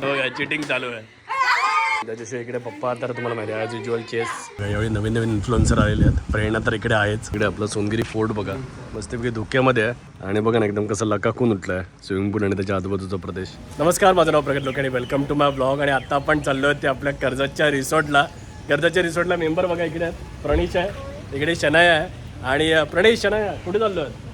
बघा चिटिंग चालू आहे. त्याच्याशिवाय इकडे पप्पा तर तुम्हाला माहिती आहे ॲज युजल चेस यावेळी नवीन नवीन इन्फ्लुएन्सर आलेले आहेत. प्रेरणा तर इकडे आहेच. इकडे आपलं सोनगिरी फोर्ट बघा. मस्तपैकी धुक्यामध्ये आहे. आणि बघा ना एकदम कसं लकाकून उठलं आहे स्विमिंग पूल आणि त्याच्या आजूबाजूचा प्रदेश. नमस्कार माझं नाव प्रगत लोक आणि वेलकम टू माय ब्लॉग आणि आता आपण चाललो आहे ते आपल्या कर्जतच्या रिसॉर्टला. कर्जतच्या रिसॉर्टला मेंबर बघा इकडे आहेत. प्रणीश आहे. इकडे शनाया आहे. आणि प्रणीश शनाया कुठे चाललो आहे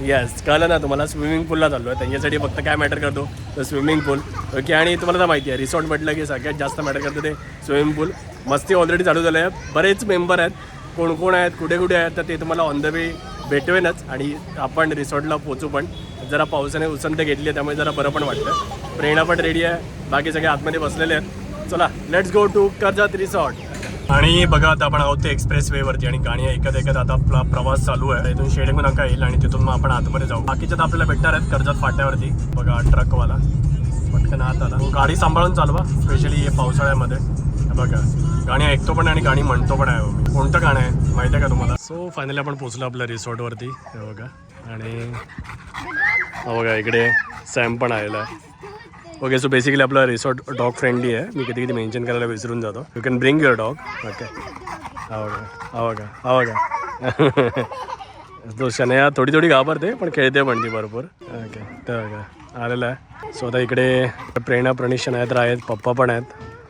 येस कळलं ना तुम्हाला? स्विमिंग पूलला चाललो आहे त्यांच्यासाठी फक्त काय मॅटर करतो? तर स्विमिंग पूल ओके आणि तुम्हाला तर माहिती आहे रिसॉर्ट म्हटलं की सगळ्यात जास्त मॅटर करतं ते स्विमिंग पूल मस्ती ऑलरेडी चालू झालं आहे. बरेच मेंबर आहेत. कोण कोण आहेत कुठे कुठे आहेत तर ते तुम्हाला ऑन द वे भेटवेनच. आणि आपण रिसॉर्टला पोचू पण. जरा पावसाने उसंत घेतली आहे त्यामुळे जरा बरं पण वाटतं प्रेरणा पण रेडी आहे. बाकी सगळे आतमध्ये बसलेले आहेत. चला let's go to Karjat resort आणि बघा आता आपण आहोत ते एक्सप्रेस वेवरती आणि गाणी ऐकत ऐकत आता आपला प्रवास चालू आहे. इथून शेडिंग नका येईल आणि तिथून मग आपण आतमध्ये जाऊ. बाकीच्यात तर आपल्याला भेटणार आहेत कर्जत फाट्यावरती. बघा ट्रकवाला. पटकन आत आला. गाडी सांभाळून चालवा स्पेशली पावसाळ्यामध्ये. बघा गाणी ऐकतो पण आणि गाणी म्हणतो पण आहे हो कोणतं गाणं आहे? माहिती आहे का तुम्हाला? सो फायनली आपण पोचलो आपल्या रिसॉर्टवरती बघा. आणि बघा इकडे सॅम पण आलेला आहे. ओके सो बेसिकली आपला रिसॉर्ट डॉग फ्रेंडली आहे. मी कधी कधी मेन्शन करायला विसरून जातो. You can bring your dog okay हा का हा का तो शनया थोडी थोडी घाबरते पण खेळते पण ती भरपूर. ओके तर का आलेला आहे. सो आता इकडे प्रेरणा प्रणिश शनया तर आहेत पप्पा पण आहेत.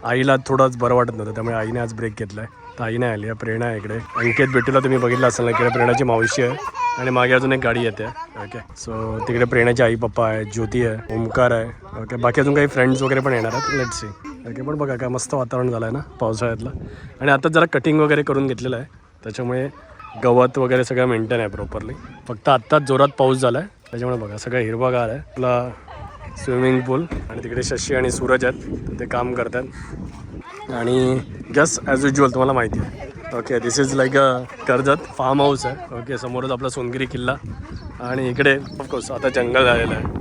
आईला थोडंच बरं वाटत नव्हतं त्यामुळे आईने आज ब्रेक घेतला आहे ताई नाही आली आहे प्रेरणा आहे इकडे. अंकित भेटूला तुम्ही बघितलं असेल ना इकडे प्रेरणाची मावशी आहे. आणि मागे अजून एक गाडी येते. ओके सो तिकडे प्रेरणाची आई पप्पा आहे ज्योती आहे ओमकार आहे. ओके बाकी अजून काही फ्रेंड्स वगैरे पण येणार आहेत. लेट सी ओके पण बघा काय मस्त वातावरण झालं आहे ना पावसाळ्यातलं. आणि आता जरा कटिंग वगैरे करून घेतलेलं आहे. त्याच्यामुळे गवत वगैरे सगळं मेंटेन आहे प्रॉपरली फक्त आत्ताच जोरात पाऊस झाला आहे त्याच्यामुळे बघा सगळं हिरवागार आहे. आपला स्विमिंग पूल आणि तिकडे शशी आणि सूरज आहेत. ते काम करतात. आणि जस्ट ॲज युजल तुम्हाला माहिती आहे. Okay this is like a Karjat farm house आहे. ओके समोरच आपला सोनगिरी किल्ला. आणि इकडे ऑफकोर्स आता जंगल झालेलं आहे.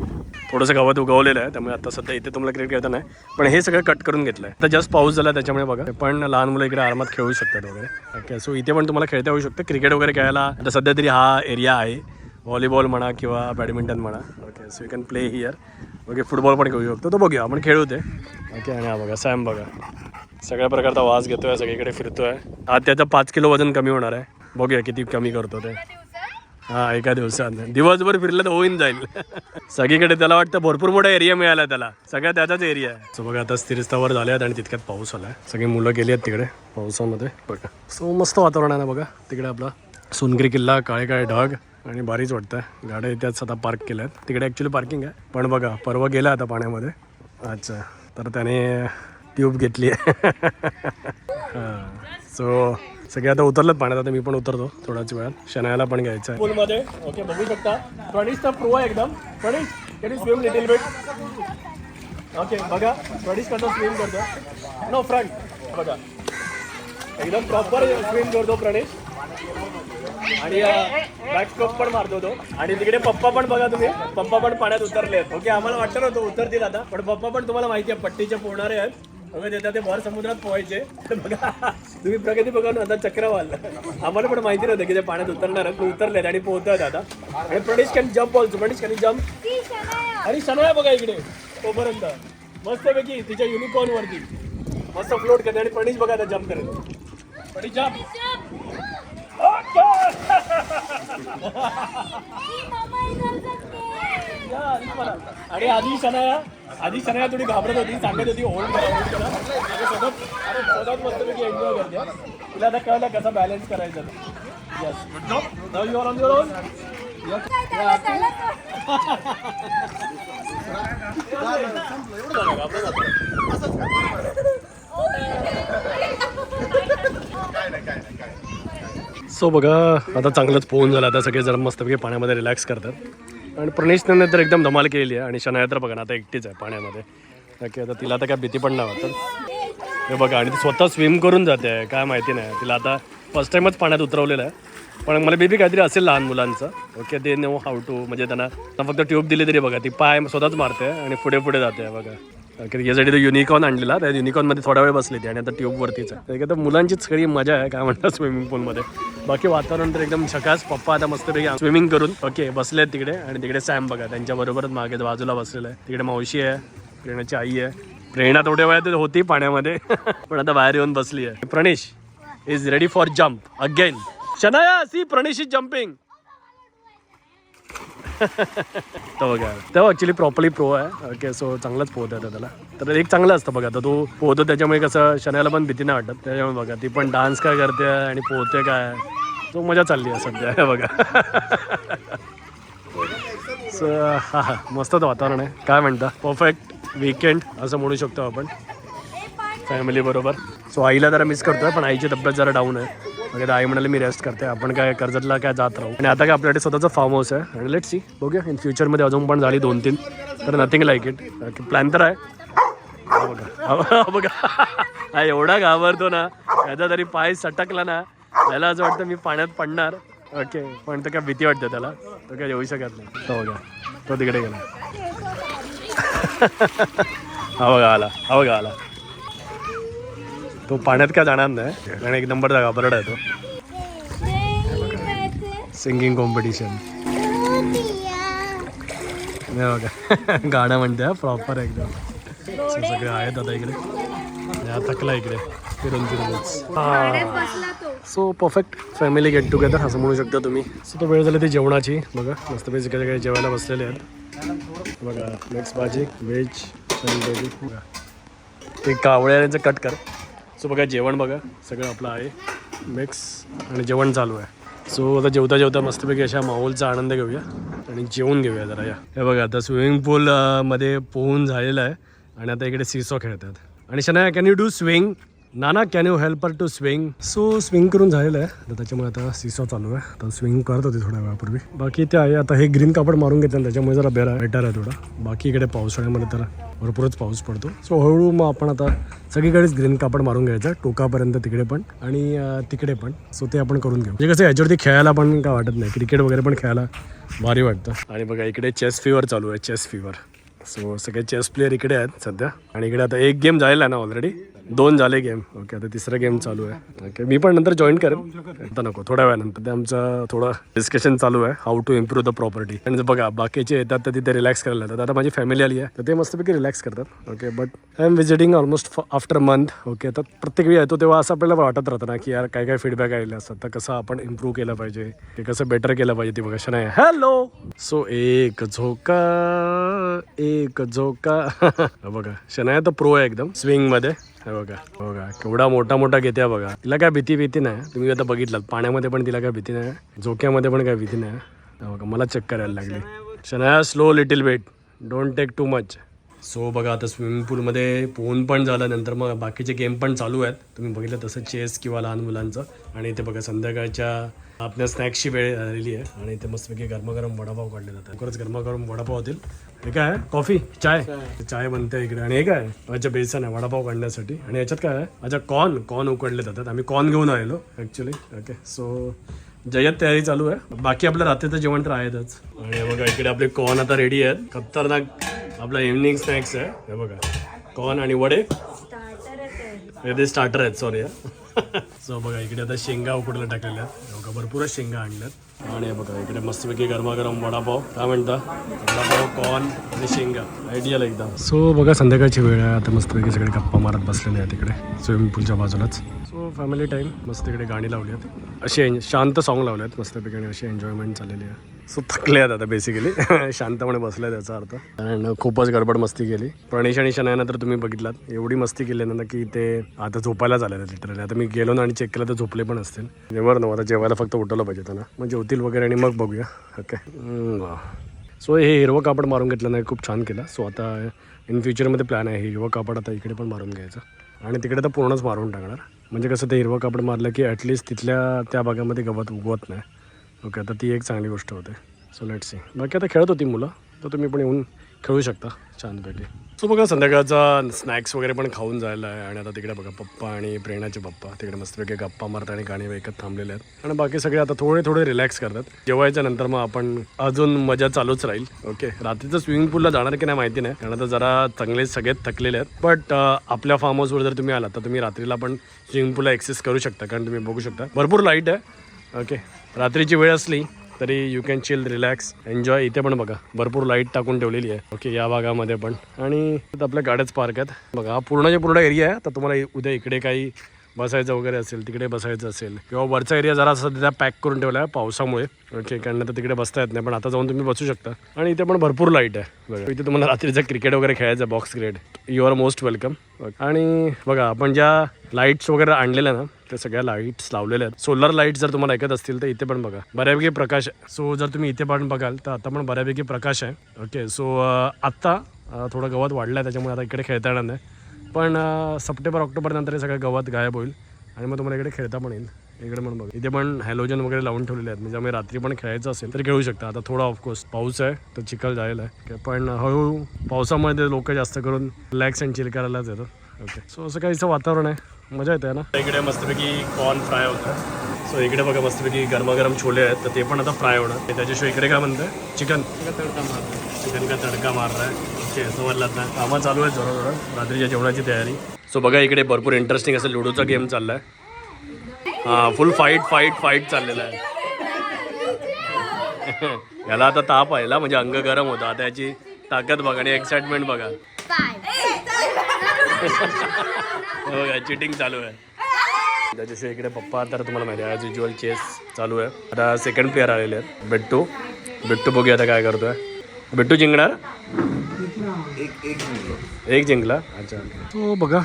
थोडंसं गवत उगवलेलं आहे त्यामुळे आता सध्या इथे तुम्हाला क्रिकेट खेळता नाही. पण हे सगळं कट करून घेतलं आहे आता जस्ट पाऊस झाला त्याच्यामुळे बघा. पण लहान मुलं इकडे आरामात खेळू शकतात वगैरे. ओके सो इथे पण तुम्हाला खेळता येऊ शकतं. क्रिकेट वगैरे खेळायला आता सध्या तरी हा एरिया आहे. व्हॉलीबॉल म्हणा किंवा बॅडमिंटन म्हणा. Okay so you can play here okay football पण खेळू शकतो. तो बघूया आपण खेळू ते. ओके आणि हा बघा सॅम बघा. सगळ्या प्रकारचा वास घेतोय सगळीकडे फिरतोय. आज त्याचं पाच किलो वजन कमी होणार आहे. बघूया किती कमी करतो ते. हा एका दिवसात. दिवसभर फिरलं तर होईन जाईल. सगळीकडे त्याला वाटतं भरपूर मोठा एरिया मिळाला त्याला. सगळ्या त्याचाच एरिया आहे. सो बघा आता स्थिरस्थावर झाले आहेत आणि तितक्यात पाऊस आलाय. सगळी मुलं गेली आहेत तिकडे पावसामध्ये. बघा. सो मस्त वातावरण आहे ना बघा तिकडे आपला सोनगिरी किल्ला काळे काळे ढग आणि भारीच वाटतं गाड्या इथे आता पार्क केल्या आहेत तिकडे ॲक्च्युली पार्किंग आहे. पण बघा परवा गेला आता पाण्यामध्ये. अच्छा. तर त्याने ट्यूब घेतली आहे. हां. सो सगळे आता उतरलेत पाण्यात. आता मी पण उतरतो थोड्याच वेळात. शनायाला पण घ्यायचं आहे. पूलमध्ये ओके बघू शकता. प्रणीश तर प्रो आहे एकदम. Pranish can you swim little bit okay बघा. प्रणीश करतो स्विम करतो? नो फ्रंट बघा. एकदम प्रॉपर स्विम करतो प्रणीश आणि बॅक स्ट्रोक पण मारतो तो. आणि तिकडे पप्पा पण बघा तुम्ही. पप्पा पण पाण्यात उतरले आहेत ओके आम्हाला वाटलं नव्हतं उतरतील आता. पण पप्पा पण तुम्हाला माहिती आहे पट्टीचे पोहणारे आहेत. ओके त्याच्यात ते भर समुद्रात पोहायचे बघा तुम्ही प्रगती बघा ना आता चक्रवाल. आम्हाला पण माहिती नव्हतं की ते पाण्यात उतरणार. उतरलेत आणि पोहतात आता. आणि Pranish can jump also Pranish can jump आणि शनया बघा इकडे तोपर्यंत. मस्तपैकी तिच्या युनिकॉर्न वरती. मस्त फ्लोट करते आणि प्रणीश बघा आता जम्प करेल. प्रणीश जम्प. आणि आधी शनाया आधी शनाया थोडी घाबरत होती सांगत होती होल्ड करा होल्ड करा अरे मस्तपैकी एन्जॉय करते. तिला आता कळलं कसं बॅलन्स करायचं. Yes now on your own so बघा आता चांगलंच पोहून झालं. आता सगळे जरा मस्तपैकी पाण्यामध्ये रिलॅक्स करतात. आणि प्रणेशने तर एकदम धमाल केलेली आहे आणि शनाया तर बघा ना आता एकटीच आहे पाण्यामध्ये. ओके आता तिला आता काय भीती पण नाही वाटत. हे बघा आणि ती स्वतः स्विम करून जाते आहे काय माहिती नाही. तिला आता फर्स्ट टाईमच पाण्यात उतरवलेलं आहे. पण मला बेबी काहीतरी असेल लहान मुलांचं. ओके ते नो हाऊ टू म्हणजे त्यांना फक्त ट्यूब दिली तरी बघा ती पाय स्वतःच मारते आणि पुढे पुढे जाते बघा. यासाठी तो युनिकॉर्न आणलेला त्या युनिकॉर्नमध्ये थोडा वेळ बसली ती आणि आता ट्यूबवरतीच आहे. तर मुलांचीच सगळी मजा आहे काय म्हणतात स्विमिंग पूलमध्ये बाकी वातावरण तर एकदम सकाळ पप्पा आता मस्तपैकी स्विमिंग करून ओके बसले आहेत तिकडे आणि तिकडे सॅम बघा त्यांच्याबरोबरच मागे बाजूला बसलेलं आहे. तिकडे मावशी आहे प्रेरणाची आई आहे. प्रेरणा थोड्या वेळात होती पाण्यामध्ये पण आता बाहेर येऊन बसली आहे. Pranesh is ready for jump again Shanaya see Pranesh is jumping तो बघा. तेव्हा ॲक्च्युली प्रॉपरली प्रो आहे. ओके सो चांगलाच पोहत आहे त्याला. तर एक चांगलं असतं बघा. आता तो पोहतो त्याच्यामुळे कसं शनायाला पण भीती नाही वाटत. त्याच्यामुळे बघा ती पण डान्स काय करते आणि पोहते काय? तो मजा चालली आहे सध्या बघा. सो हा मस्तच वातावरण आहे. काय म्हणता? परफेक्ट वीकेंड असं म्हणू शकतो आपण. फॅमिली बरोबर. सो आईला जरा मिस करतोय पण आईची तब्येत जरा डाऊन आहे. मग आई म्हणाले मी रेस्ट करते आपण काय कर्जतला काय जात राहू. आणि आता काय आपल्याकडे स्वतःचं फार्म हाऊस आहे. आणि लेट सी बघूया. इन फ्युचरमध्ये अजून पण झाली दोन तीन तर नथिंग लाईक इट प्लॅन तर आहे. बघा. हा बघा. हा एवढा घाबरतो ना. त्याचा तरी पाय सटकला ना. त्याला असं वाटतं मी पाण्यात पडणार. ओके पण तर काय भीती वाटते त्याला. तो काय येऊ शकत नाही. तो बघा. तो तिकडे गेला. हा बघा आला. हा बघा आला. तो पाण्यात काय जाणार नाही. आणि एक नंबर जागा बरड आहे तो. सिंगिंग कॉम्पिटिशन बघा. गाणं म्हणते प्रॉपर एकदम. सगळे आहेत आता इकडे. थकला इकडे फिरून फिरूनच so perfect family get together असं म्हणू शकता तुम्ही. सो तो वेळ झाली ती जेवणाची. बघा मस्तपैकी सगळे सगळे जेवायला बसलेले आहेत. बघा मिक्स भाजी व्हेज बेबी बघा. ते कावळ्याचं कट कर. सो बघा जेवण बघा. सगळं आपलं आहे. मिक्स आणि जेवण चालू आहे. सो आता जेवता जेवता मस्तपैकी अशा माहोलचा आनंद घेऊया आणि जेवून घेऊया जरा या. हे बघा आता स्विमिंग पूलमध्ये पोहून झालेलं आहे. आणि आता इकडे सीसॉ खेळतात. आणि Shana can you do swing Nana can you helper to swing so swing करून झालेलं आहे. तर त्याच्यामुळे आता सिसो चालू आहे. तर स्विंग करत होते थोड्या वेळापूर्वी. बाकी ते आहे आता हे ग्रीन कापड मारून घेतलं त्याच्यामुळे जरा बेर बेटर आहे थोडा. बाकी इकडे पावसाळ्यामध्ये तर भरपूरच पाऊस पडतो. सो हळूहळू मग आपण आता सगळीकडेच ग्रीन कापड मारून घ्यायचं. टोकापर्यंत तिकडे पण आणि तिकडे पण. सो ते आपण करून घेऊ. म्हणजे कसं याच्यावरती खेळायला पण काय वाटत नाही. क्रिकेट वगैरे पण खेळायला भारी वाटतं. आणि बघा इकडे चेस फीवर चालू आहे चेस फीवर सो सगळे चेस प्लेअर इकडे आहेत सध्या. आणि इकडे आता एक गेम झालेला आहे ना ऑलरेडी दोन झाले गेम ओके आता तिसरा गेम चालू आहे. ओके मी पण नंतर जॉईन करेन. आता नको थोड्या वेळानंतर. ते आमचं थोडं डिस्कशन चालू आहे how to improve the property आणि बघा बाकीचे येतात तर तिथे रिलॅक्स करायला येतात आता माझी फॅमिली आली आहे तर ते मस्तपैकी रिलॅक्स करतात. Okay but I am visiting almost after month okay तर प्रत्येक वेळी येतो तेव्हा असं आपल्याला वाटत राहतं ना की यार काय काय फीडबॅक आलेले असतात. तर कसं आपण इम्प्रूव्ह केलं पाहिजे ते कसं बेटर केलं पाहिजे ते बघा. नाही हॅलो सो एक झोका एक झोका. बघा शनाया तर प्रो आहे एकदम स्विंगमध्ये. हे बघा बघा केवढा मोठा मोठा घेते बघा. तिला काय भीती भीती नाही. तुम्ही आता बघितलं पाण्यामध्ये पण तिला काय भीती नाही झोक्यामध्ये पण काय भीती नाही. बघा मला चक्कर यायला लागली. Shanaya slow little wait don't take too much so बघा आता स्विमिंग पूलमध्ये पोहून पण झालं नंतर मग बाकीचे गेम पण चालू आहेत. तुम्ही बघितलं तसं चेस किंवा लहान मुलांचं. आणि इथे बघा संध्याकाळच्या आपल्या स्नॅक्सची वेळ झालेली आहे आणि इथे मस्तपैकी गरमागरम वडापाव काढले जातात. लवकरच गरमागरम वडापाव होतील. हे काय आहे? कॉफी? चाय? चाय. बनते इकडे. आणि हे काय आहे? अच्छा बेसन आहे वडापाव काढण्यासाठी. आणि याच्यात काय आहे? अच्छा कॉर्न कॉर्न उकडले जातात. आम्ही कॉर्न घेऊन आलेलो ॲक्च्युली ओके सो जय्यत तयारी चालू आहे. बाकी आपलं रात्रीचं जेवण तर आहेतच. आणि हे बघा इकडे आपले कॉर्न आता रेडी आहेत. खतरनाक आपला इव्हनिंग स्नॅक्स आहे. हे बघा कॉर्न आणि वडे. हे ते स्टार्टर आहेत सॉरी सो बघा इकडे आता शेंगा उकडला टाकलेल्या आहेत. हे भरपूरच शेंगा आणल्यात. आणि बघा इकडे मस्तपैकी गरमागरम वडापाव. काय म्हणता? वडापाव कॉर्न आणि शेंगा. आयडियल एकदम. सो बघा संध्याकाळची वेळ आहे. आता मस्तपैकी सगळे गप्पा मारत बसलेले आहेत तिकडे स्विमिंग पूलच्या बाजूलाच. सो फॅमिली टाईम मस्त इकडे गाणी लावली आहेत. असे एन- शांत सॉन्ग लावले आहेत. मस्तपैकी आणि अशी एन्जॉयमेंट चाललेली आहे. सो थकले आहेत आता बेसिकली शांतपणे बसले त्याचा अर्थ. अँड खूपच गडबड मस्ती केली. प्रणेश आणि शनायना तर तुम्ही बघितलात. एवढी मस्ती केली ना की ते आता झोपायला झालेलं लिटरली आता मी गेलो ना आणि चेक केलं तर झोपले पण असतील. जेवर नव्हता जेवायला फक्त उठवलं पाहिजे त्यांना मग जेवतील वगैरे आणि मग बघूया. ओके सो हे हिरवं कापड मारून घेतलं नाही खूप छान केलं. सो आता इन फ्युचरमध्ये प्लॅन आहे हे हिरवं कापड आता इकडे पण मारून घ्यायचं. आणि तिकडे तर पूर्णच मारून टाकणार. म्हणजे कसं ते हिरवं कापड मारलं की ॲटलिस्ट तिथल्या त्या भागामध्ये गवत उगवत नाही. ओके आता ती एक चांगली गोष्ट होते. सो लेट सी बाकी आता खेळत होती मुलं तर तुम्ही पण येऊन खेळू शकता छानपैकी. सो बघा संध्याकाळचा स्नॅक्स वगैरे पण खाऊन जायला आहे. आणि आता तिकडे बघा पप्पा आणि प्रेरणाचे पप्पा. तिकडे मस्तपैकी गप्पा मारतात आणि गाणी ऐकत थांबलेले आहेत. आणि बाकी सगळे आता थोडे थोडे रिलॅक्स करतात. जेवायच्या नंतर मग आपण अजून मजा चालूच राहील. ओके रात्रीचं स्विमिंग पूलला जाणार की नाही माहिती नाही. कारण आता जरा चांगले सगळे थकलेले आहेत. बट आपल्या फार्म हाऊसवर जर तुम्ही आलात तर तुम्ही रात्रीला पण स्विमिंग पूलला एक्सेस करू शकता. कारण तुम्ही बघू शकता. भरपूर लाइट आहे. ओके रात्रीची वेळ असली तरी you can chill relax enjoy इथे पण बघा भरपूर लाइट टाकून ठेवलेली आहे. ओके या भागामध्ये पण. आणि आपल्या गाड्याच पार्क आहेत. बघा हा पूर्णच्या पूर्ण एरिया आहे तर तुम्हाला उद्या इकडे काही बसायचं वगैरे असेल तिकडे बसायचं असेल किंवा वरचा एरिया जरा सध्या पॅक करून ठेवला आहे पावसामुळे. ओके कारण तर तिकडे बसता येत नाही पण आता जाऊन तुम्ही बसू शकता. आणि इथे पण भरपूर लाइट आहे. बघा इथे तुम्हाला रात्रीचं क्रिकेट वगैरे खेळायचं box cricket you are most welcome आणि बघा आपण ज्या लाईट्स वगैरे आणलेल्या ना त्या सगळ्या लाईट्स लावलेल्या आहेत. सोलर लाइट जर तुम्हाला ऐकत असतील तर इथे पण बघा. बऱ्यापैकी प्रकाश आहे. सो जर तुम्ही इथे पण बघाल तर आता पण बऱ्यापैकी प्रकाश आहे. ओके सो आत्ता थोडं गवत वाढलं आहे त्याच्यामुळे आता इकडे खेळता येणार नाही. पण सप्टेंबर ऑक्टोबरनंतर हे सगळं गवत गायब होईल. आणि मग तुम्हाला इकडे खेळता पण येईल. इकडे पण बघा. इथे पण हॅलोजन वगैरे लावून ठेवलेले आहेत. म्हणजे आम्ही रात्री पण खेळायचं असेल तर खेळू शकता. आता थोडा ऑफकोर्स पाऊस आहे तर चिखल जायला आहे. पण हळूहळू पावसामध्ये लोक जास्त करून रिलॅक्स अँड चिल करायलाच येतात. ओके सो असं काहीचं वातावरण आहे. मजा येते ना? इकडे मस्तपैकी कॉर्न फ्राय होतं. सो इकडे बघा मस्तपैकी गरमागरम छोले आहेत. तर ते पण आता फ्राय होणार. ते त्याच्याशिवाय इकडे काय म्हणतं चिकन चिकन का तडका मार रहा है ओके ना कामं चालू आहे जोरा जोरात रात्रीच्या जेवणाची तयारी. सो बघा इकडे भरपूर इंटरेस्टिंग असं लुडोचा गेम चाललाय. हां फुल फाईट फाईट फाईट चाललेला आहे. याला आता ताप आहे म्हणजे अंग गरम होतं. आता याची ताकद बघा आणि एक्साइटमेंट बघा. हो, बघा चिटिंग चालू आहे. त्याच्याशिवाय इकडे पप्पा तर तुम्हाला माहिती आहे ॲज युजल चेस चालू आहे. आता सेकंड प्लेअर आलेले आहेत बिट्टू. बिट्टू बघूया आता काय करतोय. बिट्टू जिंकणार? एक जिंकला. अच्छा. तो बघा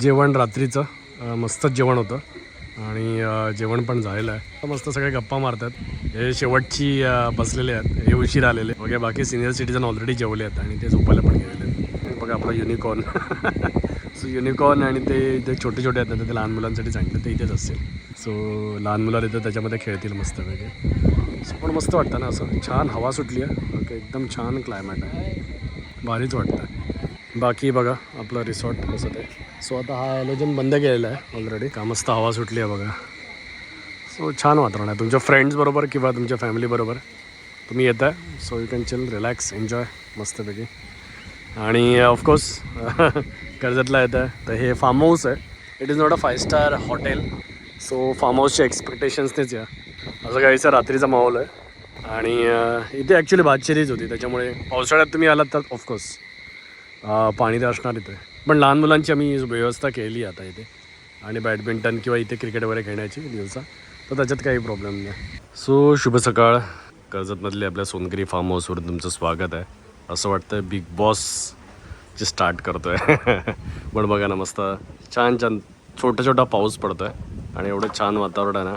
जेवण रात्रीचं मस्तच जेवण होतं. आणि जेवण पण झालेलं आहे. मस्त सगळे गप्पा मारतात. हे शेवटची बसलेले आहेत. हे उशीर आलेले. वगैरे बाकी सिनियर सिटीजन ऑलरेडी जेवले आहेत आणि ते झोपायला पण गेलेले आहेत. बघा आपला युनिकॉर्न युनिकॉर्न आणि ते जे छोटे छोटे आहेत ना ते लहान मुलांसाठी चांगलं ते इथेच असतील. सो लहान मुलं तिथं त्याच्यामध्ये खेळतील मस्त वगैरे सो पण मस्त वाटतं ना असं. छान हवा सुटली आहे. ओके एकदम छान क्लायमेट आहे. भारीच वाटतं. आहे बाकी बघा आपलं रिसॉर्ट कसं ते. सो आता हा आयोजन बंद केलेला आहे ऑलरेडी का मस्त हवा सुटली आहे बघा. सो छान वातावरण आहे. तुमच्या फ्रेंड्सबरोबर किंवा तुमच्या फॅमिलीबरोबर तुम्ही येत आहे. So you can chill relax enjoy मस्तपैकी आणि ऑफकोर्स कर्जतला येतं आहे तर हे फार्म हाऊस आहे. It is not a five star hotel so farm हाऊसच्या एक्सपेक्टेशन्सनेच या असं काहीसं रात्रीचा माहोल आहे. आणि इथे ॲक्च्युली भातशेरीच होती. त्याच्यामुळे पावसाळ्यात तुम्ही आलात तर ऑफकोर्स पाणी तर असणार इथे. पण लहान मुलांची आम्ही व्यवस्था केली आता इथे. आणि बॅडमिंटन किंवा इथे क्रिकेट वगैरे खेळण्याची दिवसा. तर त्याच्यात काही प्रॉब्लेम नाही. सो शुभ सकाळ. कर्जतमधले आपल्या सोनगिरी फार्म हाऊसवर तुमचं स्वागत आहे. असं वाटतं बिग बॉस जे स्टार्ट करतो आहे पण बघा ना मस्त छान छान छोटा छोटा पाऊस पडतो आहे आणि एवढं छान वातावरण आहे ना.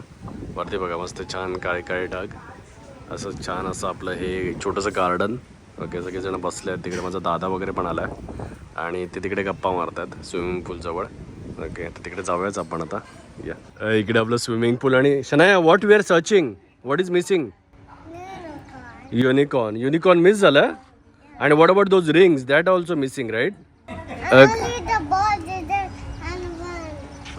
वरती बघा मस्त छान काळे काळे डाग असं छान असं आपलं हे छोटंसं गार्डन ओके सगळेजण बसले आहेत तिकडे. माझा दादा वगैरे पण आला आहे आणि ते तिकडे गप्पा मारतात स्विमिंग पूलजवळ ओके तर तिकडे जाऊयाच आपण आता. या. इकडे आपलं स्विमिंग पूल आणि Shanaya what we are searching what is missing unicorn unicorn miss झालं? And what about those rings? That also missing, right? Uh,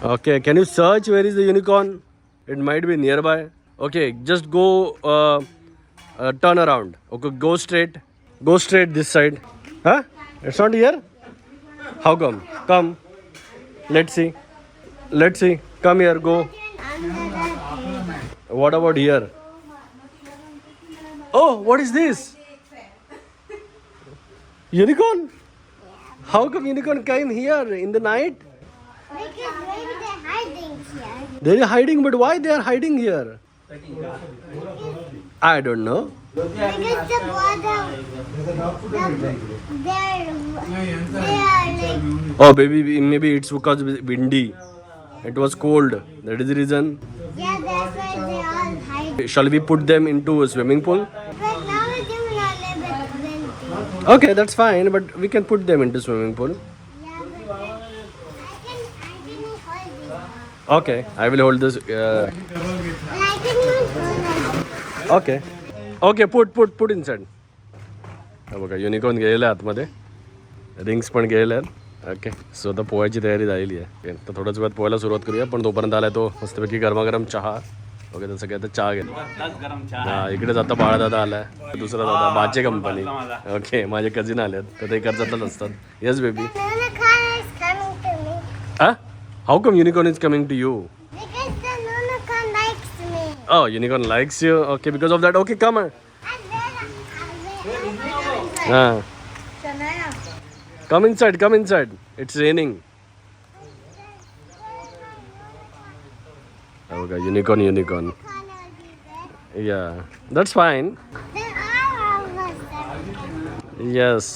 okay, can you search where is the unicorn? It might be nearby. Okay, just go uh, uh, turn around. Okay, go straight. Go straight this side. Huh? It's not here? How come? Come. Let's see. Let's see. Come here, go. What about here? Oh, what is this? Unicorn? How come unicorn came here in the night? because maybe they're hiding here. They are hiding, but why they are hiding here? I don't know. Because the water, the, they're, like, Oh, maybe maybe it's because windy. It was cold. That is the reason. yeah, that's why they all hide. Shall we put them into a swimming pool? Okay, that's fine. But we can put them into swimming pool. Yeah, but then I can, I can hold it. Okay, I will hold this. Uh, But I can not hold it. okay. Okay, put put put inside. हा बघा unicorn गेलेला आहे आतमध्ये rings पण गेलेल्या आहेत okay so आता पोहायची तयारी झालेली आहे Okay, तर थोड्याच वेळात पोहायला सुरुवात करूया पण तोपर्यंत आलाय तो मस्तपैकी गरमागरम चहा ओके तर सगळ्यात चहा घेत. हा इकडेच आता बाळादादा आलाय दुसरा दादा बाचे कंपनी ओके माझे कझिन आलेत तर ते कर्जातच असतात. Yes baby how come unicorn is coming to you unicorn likes you okay because of that okay come हा come inside come in it's raining Oh, okay, unicorn, unicorn. Yeah, that's fine. Yes.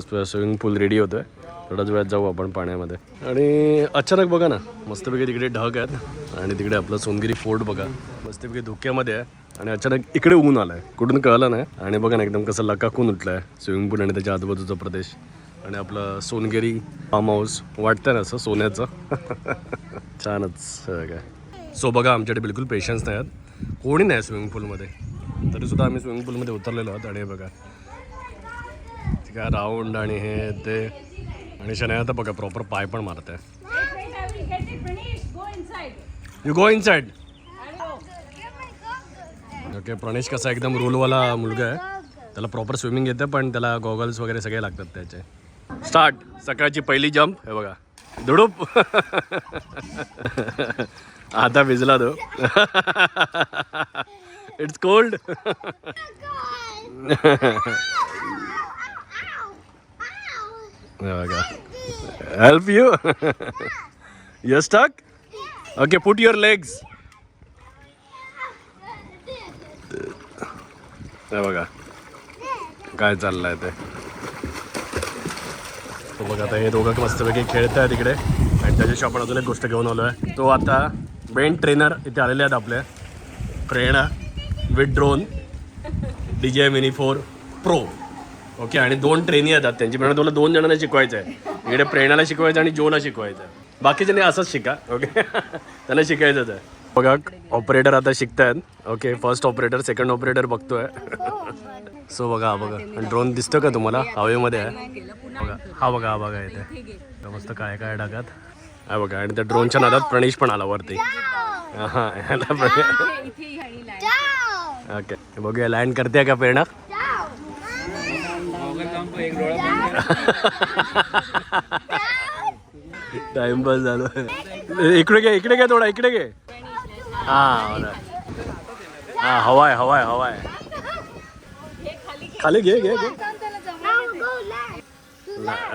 Swimming pool ready होतोय. थोड्याच वेळात जाऊ आपण पाण्यामध्ये. आणि अचानक बघा ना मस्तपैकी तिकडे ढग आहेत. आणि तिकडे आपलं सोनगिरी फोर्ट बघा. मस्तपैकी धुक्यामध्ये आहे. आणि अचानक इकडे ऊन आलाय. कुठून कळलं नाही. आणि बघा ना एकदम कसं लकाकून उठलंय स्विमिंग पूल आणि त्याच्या आजूबाजूचा प्रदेश. आणि आपलं सोनगिरी फार्म हाऊस वाटतंय ना असं सोन्याचं? छानच. काय. सो बघा आमच्याकडे बिलकुल पेशन्स नाही आहेत. कोणी नाही स्विमिंग पूलमध्ये तरीसुद्धा आम्ही स्विमिंग पूलमध्ये उतरलेलो आहोत. आणि बघा. ठीक आहे राऊंड आणि हे ते. आणि शनाया आता बघा प्रॉपर पाय पण मारते आहे you go inside okay Pranesh कसा एकदम रूलवाला मुलगा आहे. त्याला प्रॉपर स्विमिंग येते पण त्याला गॉगल्स वगैरे सगळे लागतात त्याचे. स्टार्ट सकाळची पहिली जंप हे बघा. धुडूप. आता भिजला तो. इट्स कोल्ड बघा. Help you yes stuck okay put your legs हे बघा. काय चाललंय ते? तो बघा आता हे दोघं मस्तपैकी खेळत आहे तिकडे आणि त्याच्याशी आपण अजून एक गोष्ट घेऊन आलो आहे तो आता बेन ट्रेनर इथे आलेले आहेत आपले. Prerna with drone D J mini four pro okay आणि दोन ट्रेनी येतात. त्यांची प्रेरणा तुला दोन जणांना शिकवायचं आहे. इकडे प्रेरणाला शिकवायचं आणि जोला शिकवायचं आहे. बाकीच्यांनी असंच शिका. ओके त्यांना शिकायचंच आहे. बघा ऑपरेटर आता शिकतायत. Okay first operator second operator बघतोय. सो बघा बघा. ड्रोन दिसतो का तुम्हाला? हवेमध्ये आहे. हा बघा हा बघा इथे. तर मस्त काय काय ढगात. हा बघा आणि त्या ड्रोनच्या नादात प्रणेश पण आला वरती. हा. ओके बघूया लँड करते का प्रेरणा टाइमपास झालो. इकडे घे इकडे घे थोडा इकडे घे. हा. हा हवाय हवाय हवाय खाली घे घे घे.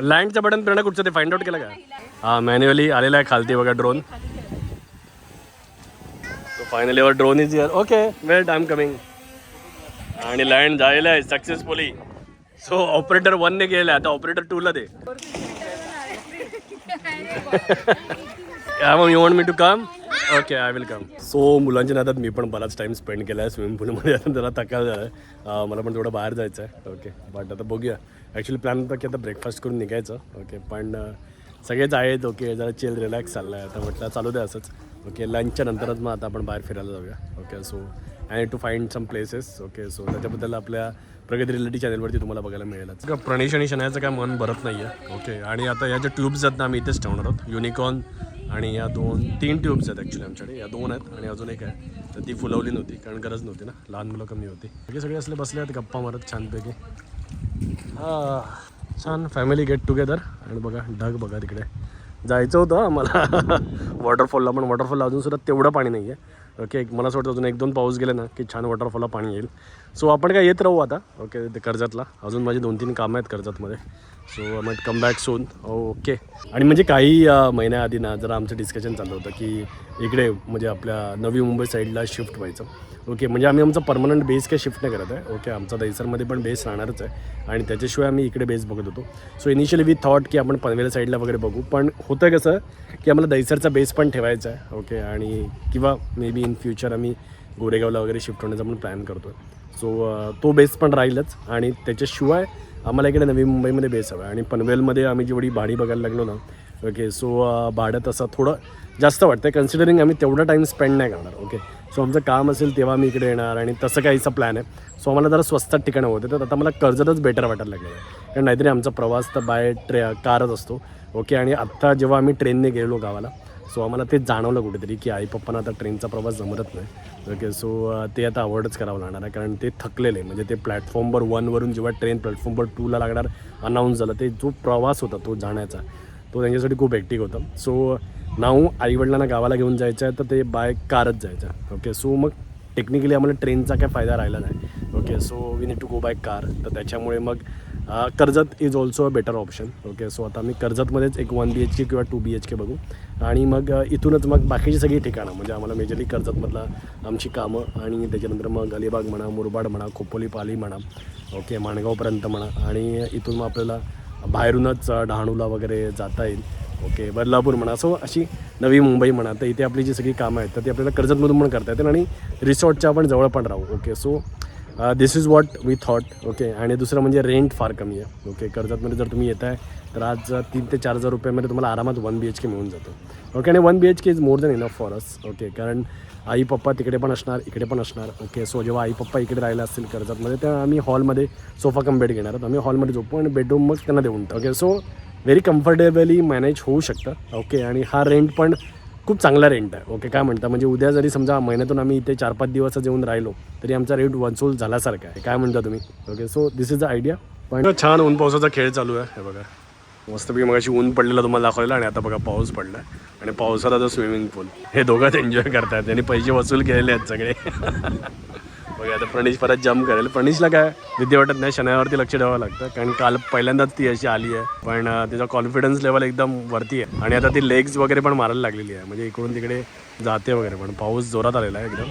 लँडचं बटन प्रेरणा कुठचं ते फाइंड आउट केलं का? हा मॅन्युअली आलेला आहे खालती बघा ड्रोन फायनली वर drone is here okay well I am coming आणि लँड झालेलं आहे सक्सेसफुली सो ऑपरेटर वनने गेलं आता ऑपरेटर टूला दे. मग you want me to come okay I will come so मुलांच्या नादात मी पण बराच टाइम स्पेंड केला आहे. स्विमिंग पूलमध्ये आता जरा थकाल झालं आहे. मला पण थोडं बाहेर जायचं आहे. ओके बट आता बघूया. ॲक्च्युली प्लॅन होता की आता ब्रेकफास्ट करून निघायचं. ओके पण अं, सगळेच आहेत. ओके जरा चिल रिलॅक्स चाललं आहे आता म्हटलं चालू दे असंच. ओके लंचच्या नंतरच मग आता आपण बाहेर फिरायला जाऊया. Okay so I to find some places okay so त्याच्याबद्दल आपल्या प्रगती रिलेटी चॅनलवरती तुम्हाला बघायला मिळेलच. का प्रणेश आणि शनायाचं काय मन भरत नाही आहे ओके आणि आता या ज्या ट्यूब्स आहेत ना आम्ही इथेच ठेवणार आहोत. युनिकॉर्न आणि या दोन तीन ट्यूब्स आहेत ॲक्च्युली आमच्याकडे. या दोन आहेत आणि अजून एक आहे. तर ती फुलवली नव्हती कारण गरज नव्हती ना. लहान मुलं कमी होती. हे सगळे असले बसले आहेत गप्पा मारत छानपैकी. हां छान फॅमिली गेट टुगेदर आणि बघा ढग बघा तिकडे. जायचं होतं आम्हाला वॉटरफॉलला पण. वॉटरफॉलला अजूनसुद्धा तेवढं पाणी नाही आहे ओके एक मला असं वाटतं अजून एक दोन पाऊस गेले ना की छान वॉटरफॉलला पाणी येईल. सो आपण काय येत राहू आता? ओके ते कर्जतला. अजून माझी दोन तीन कामं आहेत कर्जतमध्ये. So I come back soon okay आणि म्हणजे काही महिन्याआधी ना जरा आमचं डिस्कशन चाललं होतं की इकडे म्हणजे आपल्या नवी मुंबई साईडला शिफ्ट व्हायचं. ओके म्हणजे आम्ही आमचा परमनंट बेस काय शिफ्ट नाही करत आहे. ओके आमचा दहिसरमध्ये पण बेस राहणारच आहे. आणि त्याच्याशिवाय आम्ही इकडे बेस बघत होतो. सो इनिशियली वी थॉट की आपण पनवेल साईडला वगैरे बघू. पण होतं कसं की आम्हाला दहिसरचा बेस पण ठेवायचा आहे. ओके आणि किंवा मे बी इन फ्युचर आम्ही गोरेगावला वगैरे शिफ्ट होण्याचा पण प्लॅन करतो आहे सो तो बेस पण राहीलच. आणि त्याच्याशिवाय आम्हाला इकडे नवी मुंबईमध्ये बेस हवा आहे. आणि पनवेलमध्ये आम्ही जेवढी भाडी बघायला लागलो ना ओके सो भाडं तसं थोडं जास्त वाटतं कन्सिडरिंग आम्ही तेवढा टाईम स्पेंड नाही करणार ओके. सो आमचं काम असेल तेव्हा मी इकडे येणार आणि तसं काहीचा प्लॅन आहे. सो आम्हाला जरा स्वस्तात ठिकाणं होते तर आता मला कर्जतच बेटर वाटायला लागलं आहे. कारण नाहीतरी आमचा प्रवास तर बाय ट्रे कारच असतो ओके. आणि आत्ता जेव्हा आम्ही ट्रेनने गेलो गावाला सो आम्हाला ते जाणवलं कुठेतरी की आई पप्पांना आता ट्रेनचा प्रवास जमतच नाही. ओके सो ते आता अवॉइडच करावं लागणार आहे. कारण ते थकलेले म्हणजे ते प्लॅटफॉर्मवर वनवरून जेव्हा ट्रेन प्लॅटफॉर्मवर टूला लागणार अनाऊन्स झालं ते जो प्रवास होता तो जाण्याचा तो त्यांच्यासाठी खूप हेक्टिक होता. सो नाऊ आईवडिलांना गावाला घेऊन जायचं आहे तर ते बाय कारच जायचं ओके सो मग टेक्निकली आम्हाला ट्रेनचा काय फायदा राहिला नाही. Okay so we need to go by car तर त्याच्यामुळे मग Karjat is also a better option okay so आता आम्ही कर्जतमध्येच एक वन बी एच के किंवा टू बी एच के बघू. आणि मग इथूनच मग बाकीची सगळी ठिकाणं म्हणजे आम्हाला मेजरली कर्जतमधला आमची कामं आणि त्याच्यानंतर मग अलिबाग म्हणा मुरबाड म्हणा खोपोली पाली म्हणा ओके माणगावपर्यंत म्हणा. आणि इथून मग आपल्याला बाहेरूनच डहाणूला वगैरे जाता येईल ओके बदलापूर म्हणा. सो अशी नवी मुंबई म्हणा तर इथे आपली जी सगळी कामं आहेत तर ती आपल्याला कर्जतमधून पण करता येतील आणि रिसॉर्टच्या आपण जवळ पण राहू okay. So this is what we thought okay आणि दुसरं म्हणजे रेंट फार कमी आहे ओके कर्जतमध्ये जर तुम्ही येत आहे तर आज uh, तीन ते चार हजार रुपयामध्ये तुम्हाला आरामात वन बी एच के मिळून जातो. ओके आणि one B H K is more than enough for us okay कारण आई पप्पा तिकडे पण असणार इकडे पण असणार ओके सो जेव्हा आई पप्पा इकडे राहिला असतील कर्जतमध्ये तेव्हा आम्ही हॉलमध्ये सोफा कम बेड घेणार आहोत. आम्ही हॉलमध्ये झोपू आणि बेडरूम मग त्यांना देऊन okay so very comfortably manage होऊ शकतं ओके आणि हा रेंट पण खूप चांगला रेंट आहे. ओके काय म्हणता? म्हणजे उद्या जरी समजा महिन्यातून आम्ही इथे चार पाच दिवस येऊन राहिलो तरी आमचा रेट वनसूल झाल्यासारखा आहे. काय म्हणता तुम्ही? Okay so this is the idea पण छान ऊन पावसाचा खेळ चालू आहे. हे बघा. मस्तपैकी मगाशी ऊन पडलेलं तुम्हाला दाखवलं आणि आता बघा पाऊस पडला आणि पावसाला जो स्विमिंग पूल हे दोघात एन्जॉय करतायत. त्यांनी पैसे वसूल केलेले आहेत सगळे. बघा आता प्रणेश परत जम्प करेल. प्रणेशला काय भीती वाटत नाही शनिवारवरती लक्ष द्यावं लागतं. कारण काल पहिल्यांदाच ती अशी आली आहे. पण तिचा कॉन्फिडन्स लेवल एकदम वरती आहे. आणि आता ती लेग्स वगैरे पण मारायला लागलेली आहे. म्हणजे इकडून तिकडे जाते वगैरे पण पाऊस जोरात आलेला आहे एकदम.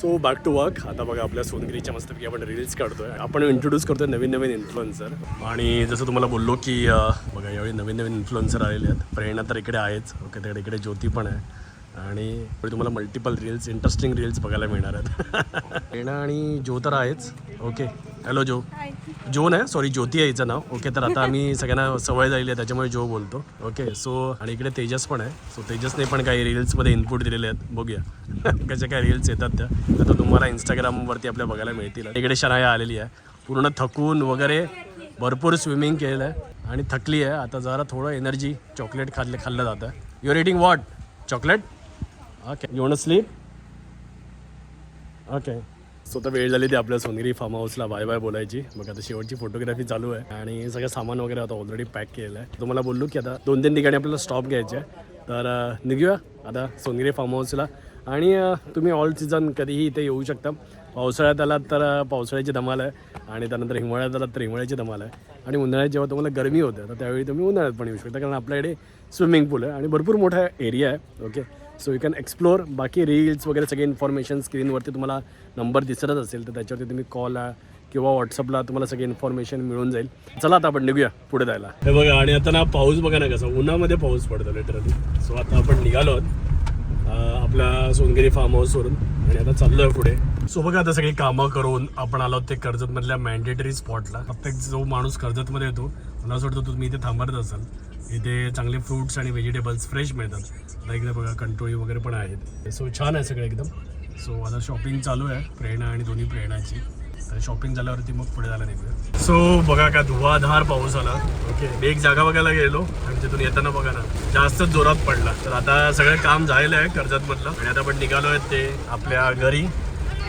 सो बॅक टू वर्क आता बघा आपल्या सोनगिरीच्या मस्तपैकी आपण रील्स काढतोय. आपण इंट्रोड्यूस करतोय नवीन नवीन इन्फ्लुएन्सर आणि जसं तुम्हाला बोललो की बघा यावेळी नवीन नवीन इन्फ्लुएन्सर आलेले आहेत. प्रेरणा तर इकडे आहेच. ओके तिकडे इकडे ज्योती पण आहे. आणि पुढे तुम्हाला मल्टिपल रील्स इंटरेस्टिंग रील्स बघायला मिळणार आहेत. प्रेरणा आणि जो तर आहेच. ओके. हॅलो जो जो नाही सॉरी ज्योती आहे हिचं नाव. ओके तर आता आम्ही सगळ्यांना सवय झालेली आहे त्याच्यामुळे जो बोलतो. ओके सो आणि इकडे तेजस पण आहे. सो तेजसने पण काही रील्समध्ये इनपुट दिलेले आहेत. बघूया. कशा काय रील्स येतात त्या. आता तुम्हाला इंस्टाग्रामवरती आपल्या बघायला मिळतील. इकडे शनाया आलेली आहे. पूर्ण थकून वगैरे भरपूर स्विमिंग केलेलं आहे. आणि थकली आहे. आता जरा थोडं एनर्जी चॉकलेट खाल्ले खाल्लं जातं. You eating what chocolate okay you want sleep okay so आता वेळ झाली ती आपल्या सोनेरी फार्म हाऊसला बाय बाय बोलायची. मग आता शेवटची फोटोग्राफी चालू आहे. आणि सगळं सामान वगैरे आता ऑलरेडी पॅक केलेलं आहे तुम्हाला बोललो की आता दोन तीन ठिकाणी आपल्याला स्टॉप घ्यायचे आहे तर निघूया आता सोनेरी फार्म हाऊसला आणि तुम्ही ऑल सीझन कधीही इथे येऊ शकता. पावसाळ्यात आलात तर पावसाळ्याची धमाल आहे. आणि त्यानंतर हिवाळ्यात आलात तर हिवाळ्याची धमाल आहे. आणि उन्हाळ्यात जेव्हा तुम्हाला गरमी होते तर त्यावेळी तुम्ही उन्हाळ्यात पण येऊ शकता. कारण आपल्याकडे स्विमिंग पूल आहे आणि भरपूर मोठा एरिया आहे. Okay so you can explore बाकी रील्स वगैरे सगळे इन्फॉर्मेशन स्क्रीनवरती तुम्हाला नंबर दिसतच असेल तर त्याच्यावरती तुम्ही कॉल किंवा व्हॉट्सअपला तुम्हाला सगळी इन्फॉर्मेशन मिळून जाईल. चला आता आपण निघूया पुढे जायला. हे बघा आणि आता ना पाऊस बघा ना कसा उन्हामध्ये पाऊस पडतो लिटरली सो आता आपण निघालो आहोत आपल्या सोनगिरी फार्म हाऊसवरून आणि आता चाललोय पुढे. सो बघा आता सगळी कामं करून आपण आलो ते कर्जतमधल्या मॅन्डेटरी स्पॉटला प्रत्येक जो माणूस कर्जतमध्ये येतो मला असं वाटतं तुम्ही इथे थांबत असाल. इथे चांगले फ्रुट्स आणि व्हेजिटेबल्स फ्रेश मिळतात. आता इकडे बघा कंट्रोळी वगैरे पण आहेत. सो छान आहे सगळं एकदम. सो आता शॉपिंग चालू आहे प्रेरणा आणि दोन्ही प्रेरणाची. तर शॉपिंग झाल्यावरती मग पुढे झालं निघूया सो बघा का धुवाधार पाऊस आला. ओके एक जागा बघायला गेलो आणि तिथून येताना बघा ना जास्तच जोरात पडला. तर आता सगळं काम झालेलं आहे कर्जतमधलं आणि आता आपण निघालो आहेत ते आपल्या घरी.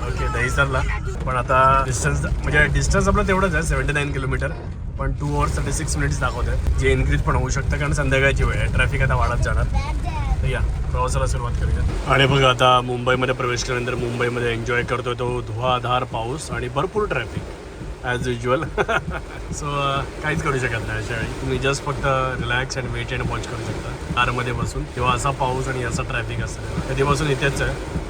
ओके दहिसरला पण आता डिस्टन्स म्हणजे डिस्टन्स आपलं तेवढंच आहे सेव्हन्टी नाईन किलोमीटर पण two hours thirty six minutes दाखवत आहे जे इन्क्रीज पण होऊ शकतं कारण संध्याकाळची वेळ आहे. ट्रॅफिक आता वाढत जाणार. या प्रवासाला सुरुवात करूया. आणि बघा आता मुंबईमध्ये प्रवेश केल्यानंतर मुंबईमध्ये एन्जॉय करतोय तो धुवाधार पाऊस आणि भरपूर ट्रॅफिक ॲज युजल सो काहीच करू शकत नाही अशा वेळी. तुम्ही जस्ट फक्त relax and wait and watch करू शकता. कारमध्ये बसून किंवा असा पाऊस आणि असा ट्रॅफिक असेल. कधीपासून इथेच आहे.